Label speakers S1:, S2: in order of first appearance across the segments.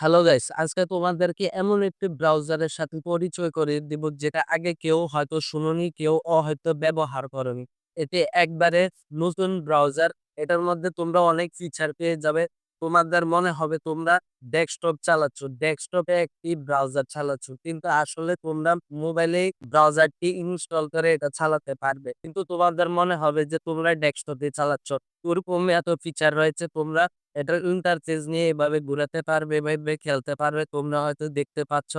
S1: Hello guys, আজকে তোমাদেরকে এমন একটি ব্রাউজারের সাথে পরিচয় করে দিব, যেটা আগে কেউ হয়তো শুনুনি, কেউ হয়তো ব্যবহার করনি। এটি একবারে নতুন ব্রাউজার, এটার মধ্যে তোমরা অনেক ফিচার পেয়ে যাবে। তোমাদের মনে হবে তোমরা ডেস্কটপ চালাচ্ছ ডেস্কটপে একটি ব্রাউজার চালাচ্ছ, কিন্তু আসলে তোমরা মোবাইলে ব্রাউজারটি ইনস্টল করে এটা চালাতে পারবে। কিন্তু তোমাদের মনে হবে যে তোমরা ডেস্কটপে চালাচ্ছ, ওরকম এত ফিচার রয়েছে, তোমরা এটার ইন্টারচেঞ্জ নিয়ে এভাবে ঘুরাতে পারবে, এভাবে খেলতে পারবে। তোমরা হয়তো দেখতে পাচ্ছ।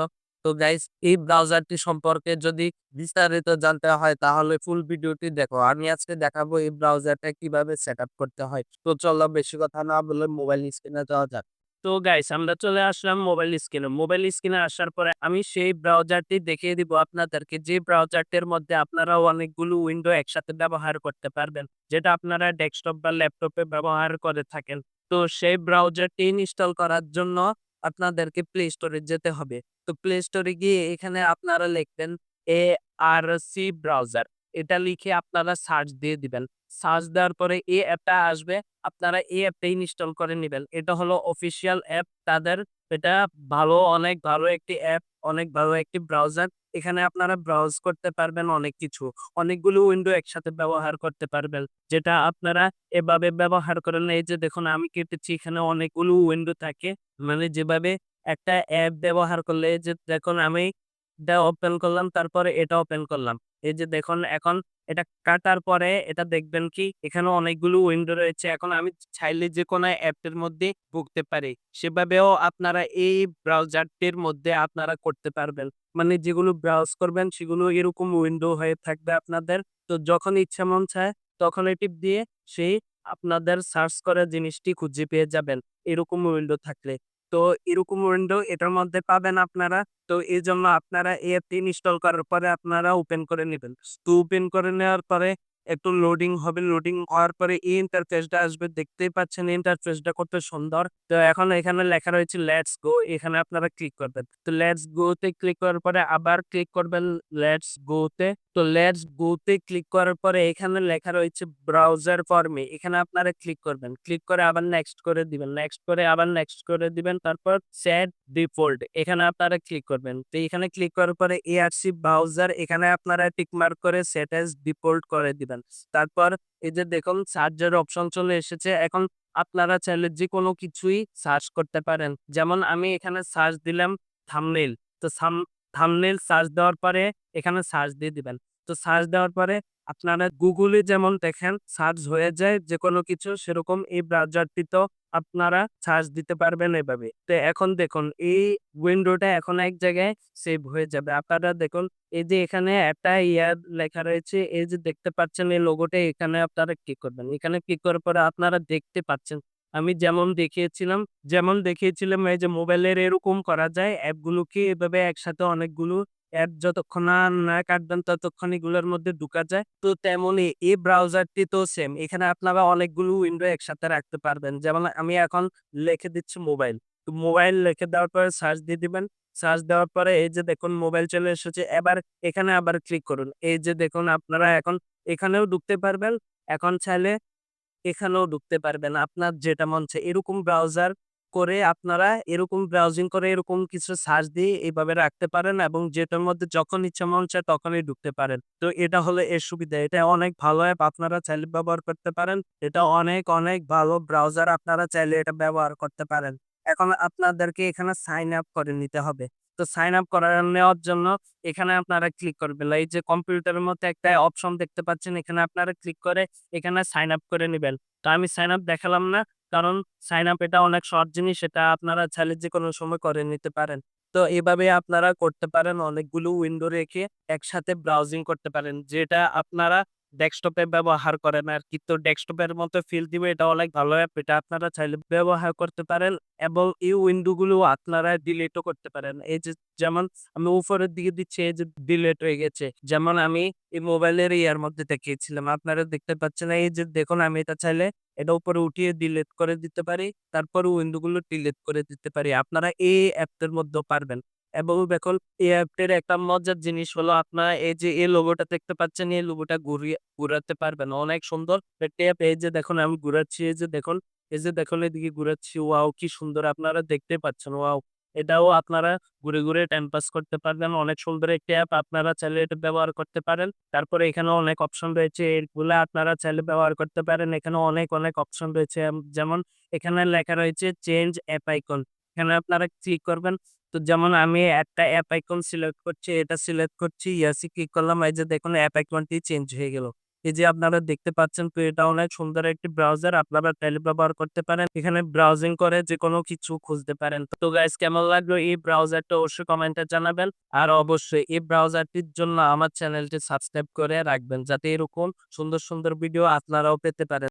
S1: তো গাইস এই ব্রাউজারটি সম্পর্কে যদি বিস্তারিত জানতে হয় তাহলে ফুল ভিডিওটি দেখো। আমি আজকে দেখাবো এই ব্রাউজারটা কীভাবে সেট করতে হয়। তো চলো বেশি কথা না বলে মোবাইল স্ক্রিনে যাওয়া যাক। তো গাইস আমরা চলে আসলাম মোবাইল স্ক্রিনে। মোবাইল স্ক্রিনে আসার পরে আমি সেই ব্রাউজারটি দেখিয়ে দিব আপনাদেরকে যে ব্রাউজারটির মধ্যে আপনারা অনেকগুলো উইন্ডো একসাথে ব্যবহার করতে পারবেন। যেটা আপনারা ডেস্কটপ বা ল্যাপটপে ব্যবহার করে থাকেন। তো সেই ব্রাউজারটি ইনস্টল করার জন্য আপনাদেরকে প্লে স্টোরে যেতে হবে। তো প্লে স্টোরে গিয়ে এখানে আপনারা লিখবেন এ আর সি ব্রাউজার। এটা লিখে আপনারা সার্চ দিয়ে দিবেন। সার্চ দেওয়ার পরে এই অ্যাপটা আসবে। আপনারা এই অ্যাপটা ইনস্টল করে নেবেন এটা হলো অফিসিয়াল অ্যাপ তাদের। এটা ভালো অনেক ভালো একটি অ্যাপ, অনেক ভালো একটি ব্রাউজার। এখানে আপনারা ব্রাউজ করতে পারবেন অনেক কিছু। অনেকগুলো উইন্ডো একসাথে ব্যবহার করতে পারবেন। যেটা আপনারা এভাবে ব্যবহার করেন। এই যে দেখুন আমি কেটেছি এখানে অনেকগুলো উইন্ডো থাকে। মানে যেভাবে একটা অ্যাপ ব্যবহার করলে যে দেখুন আমি এটা ওপেন করলাম, তারপরে এটা ওপেন করলাম। এই যে দেখুন, এখন এটা কাটার পরে এটা দেখবেন কি এখানে অনেকগুলো উইন্ডো রয়েছে। এখন আমি চাইলে যেকোনো অ্যাপের মধ্যে ঢুকতে পারি। সেভাবেও আপনারা এই ব্রাউজারটির মধ্যে আপনারা করতে পারবেন। মানে যেগুলো ব্রাউজ করবেন, সেগুলো এরকম উইন্ডো হয়ে থাকবে আপনাদের। তো যখন ইচ্ছা মন চায়, তখন টিপ দিয়ে সেই আপনাদের সার্চ করা জিনিসটি খুঁজে পেয়ে যাবেন। এরকম উইন্ডো থাকলে। তো এরকম উইন্ডো এটার মধ্যে পাবেন আপনারা। তো এই জন্য আপনারা এই অ্যাপটি ইনস্টল করার পরে আপনারা ওপেন করে নেবেন তো ওপেন করে নেওয়ার পরে একটু লোডিং হবে। লোডিং হওয়ার পরে এই ইন্টারফেসটা আসবে। দেখতেই পাচ্ছেন ইন্টারফেসটা কত সুন্দর। তো এখন এখানে লেখা রয়েছে লেটস গো। এখানে আপনারা ক্লিক করবেন। তো লেটস গো তে ক্লিক করার পরে আবার ক্লিক করবেন লেটস গো তে। লেটস গো তে ক্লিক করার পরে এখানে লেখা রয়েছে ব্রাউজার ফর মি। এখানে আপনারা ক্লিক করবেন। ক্লিক করে আবার নেক্সট করে দিবেন। নেক্সট করে আবার নেক্সট করে দিবেন। তারপর সেট ডিফল্ট এখানে আপনারা ক্লিক করবেন। তো এখানে ক্লিক করার পরে এআরসি ব্রাউজার এখানে আপনারা টিক মার্ক করে সেট অ্যাজ ডিফল্ট করে দিবেন। তারপর এই যে দেখুন সার্চের অপশন চলে এসেছে। এখন আপনারা চাইলে যে কোনো কিছুই সার্চ করতে পারেন। যেমন আমি এখানে সার্চ দিলাম থামনেল তো থাম্বনেইল সার্চ দেওয়ার পরে এখানে সার্চ দিয়ে দিবেন। তো সার্চ দেওয়ার পরে আপনারা গুগলে যেমন দেখেন সার্চ হয়ে যায়, যেকোনো কিছু সেরকম এই ব্রাউজারটিতেও আপনারা সার্চ দিতে পারবেন এভাবে। তো এখন দেখুন, এই উইন্ডোটা এখন এক জায়গায় সেভ হয়ে যাবে। আপনারা দেখুন, এই যে এখানে একটা ইয়ার লেখা রয়েছে, এই যে দেখতে পাচ্ছেন, এই লোগোটা এখানে আপনারা ক্লিক করবেন। এখানে ক্লিক করার পরে আপনারা দেখতে পাচ্ছেন আমি যেমন দেখিয়েছিলাম যেমন দেখিয়েছিলাম এই যে মোবাইলের এরকম করা যায় অ্যাপগুলোকে এভাবে একসাথে অনেকগুলো অ্যাপ যতক্ষণ না কাটবেন ততক্ষণ এগুলোর মধ্যে ঢুকা যায়। তো তেমনই এই ব্রাউজারটি তো সেম। এখানে আপনারা অনেকগুলো উইন্ডো একসাথে রাখতে পারবেন। যেমন আমি এখন লিখে দিচ্ছি মোবাইল। তো মোবাইল লিখে দেওয়ার পরে সার্চ দিয়ে দিবেন। সার্চ দেওয়ার পরে এই যে দেখুন মোবাইল চলে এসেছে। এবার এখানে আবার ক্লিক করুন। এই যে দেখুন আপনারা এখন এখানেও ঢুকতে পারবেন। এখন চাইলে এখানেও ঢুকতে পারবেন। আপনার যেটা মন চায় এরকম ব্রাউজার করে আপনারা এরকম ব্রাউজিং করে এরকম কিছু সার্চ দিয়ে এইভাবে রাখতে পারেন এবং যেটার মধ্যে যখন ইচ্ছা মন চায় তখনই ঢুকতে পারেন। তো এটা হলো এর সুবিধা। এটা অনেক ভালো অ্যাপ আপনারা চাইলে ব্যবহার করতে পারেন। এটা অনেক, অনেক ভালো ব্রাউজার আপনারা চাইলে এটা ব্যবহার করতে পারেন। এখন আপনাদেরকে এখানে সাইন আপ করে নিতে হবে। তো সাইন আপ করা নেওয়ার জন্য এখানে আপনারা ক্লিক করবেন। এই যে কম্পিউটারের মধ্যে একটা অপশন দেখতে পাচ্ছেন, এখানে আপনারা ক্লিক করে এখানে সাইন আপ করে নেবেন তো আমি সাইন আপ দেখালাম না। কারণ সাইন আপ এটা অনেক সহজ জিনিস। এটা আপনারা চাইলে যে কোনো সময় করে নিতে পারেন। তো এভাবে আপনারা করতে পারেন, অনেকগুলো উইন্ডো রেখে একসাথে ব্রাউজিং করতে পারেন। যেটা আপনারা ডেস্কটপে ব্যবহার করেন আরকি। তো ডেস্কটপের মতো ফিল দিবে এটা অনেক ভালো অ্যাপ। এটা আপনারা চাইলে ব্যবহার করতে পারেন এবং এই উইন্ডো গুলো আপনারা ডিলিটও করতে পারেন। এই যে যেমন আমি উপরের দিকে দিচ্ছি, এই যে ডিলিট হয়ে গেছে। যেমন আমি এই মোবাইলের ইয়ার মধ্যে দেখিয়েছিলাম। আপনারা দেখতে পাচ্ছেন, এই যে দেখুন আমি এটা চাইলে এটা উপরে উঠিয়ে ডিলিট করে দিতে পারি। তারপর উইন্ডো গুলো ডিলিট করে দিতে পারি। আপনারা এই অ্যাপটার মধ্যেও পারবেন। এবং দেখুন এই অ্যাপটির একটা মজার জিনিস হলো আপনারা এই যে, এই লোগোটা দেখতে পাচ্ছেন, এই লোগোটা ঘুরিয়ে, ঘুরাতে পারবেন। অনেক সুন্দর। একটি অ্যাপ এই যে দেখুন, আমি ঘুরাচ্ছি, এই যে দেখুন, এই যে দেখুন, এদিকে ঘুরাচ্ছি। ওয়াও, কি সুন্দর আপনারা দেখতে পাচ্ছেন, ওয়াও। এটাও আপনারা ঘুরে ঘুরে টাইম পাস করতে পারবেন। অনেক সুন্দর একটি অ্যাপ আপনারা চাইলে এটা ব্যবহার করতে পারেন। তারপরে এখানে অনেক অপশন রয়েছে, এগুলা আপনারা চাইলে ব্যবহার করতে পারেন। এখানে অনেক অনেক অপশন রয়েছে, যেমন এখানে লেখা রয়েছে চেঞ্জ অ্যাপ আইকন এখানে আপনারা ক্লিক করবেন তো যেমন আমি একটা অ্যাপ আইকন সিলেক্ট করছি, এটা সিলেক্ট করছি ইয়াসি ক্লিক করলাম, এই যে দেখুন অ্যাপ আইকনটি চেঞ্জ হয়ে গেল। এই যে আপনারা দেখতে পাচ্ছেন তো এটা অনেক সুন্দর একটি ব্রাউজার আপনারা চাইলে ব্যবহার করতে পারেন। এখানে ব্রাউজিং করে যে কোনো কিছু খুঁজতে পারেন। তো গাইস কেমন লাগল এই ব্রাউজারটা অবশ্যই কমেন্টে জানাবেন। আর অবশ্যই এই ব্রাউজারটির জন্য আমার চ্যানেলটি সাবস্ক্রাইব করে রাখবেন, যাতে এরকম সুন্দর সুন্দর ভিডিও আপনারাও পেতে পারেন।